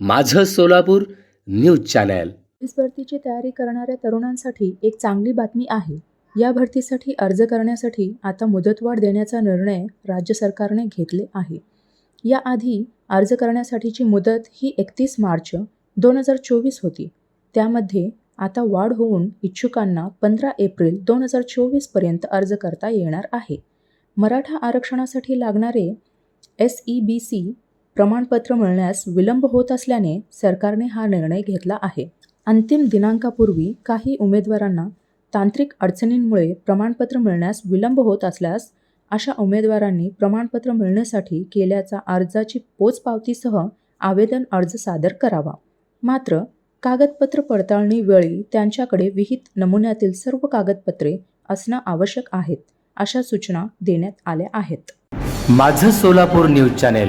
माझं Solapur news channel. Police भरतीची तयारी करणाऱ्या तरुणांसाठी एक चांगली बातमी आहे. या भरतीसाठी अर्ज करण्यासाठी आता मुदतवाढ देण्याचा निर्णय राज्य सरकारने घेतले आहे. याआधी अर्ज करण्यासाठीची मुदत ही एकतीस मार्च दोन हजार चोवीस होती. त्यामध्ये आता वाढ होऊन इच्छुकांना पंधरा एप्रिल दोन हजार चोवीसपर्यंत अर्ज करता येणार आहे. मराठा आरक्षणासाठी लागणारे एस ई बी सी प्रमाणपत्र मिळण्यास विलंब होत असल्याने सरकारने हा निर्णय घेतला आहे. अंतिम दिनांकापूर्वी काही उमेदवारांना तांत्रिक अडचणींमुळे प्रमाणपत्र मिळण्यास विलंब होत असल्यास अशा उमेदवारांनी प्रमाणपत्र मिळण्यासाठी केल्याचा अर्जाची पोचपावतीसह आवेदन अर्ज सादर करावा. मात्र कागदपत्र पडताळणी वेळी त्यांच्याकडे विहित नमुन्यातील सर्व कागदपत्रे असणं आवश्यक आहेत अशा सूचना देण्यात आल्या आहेत. माझं सोलापूर न्यूज चॅनेल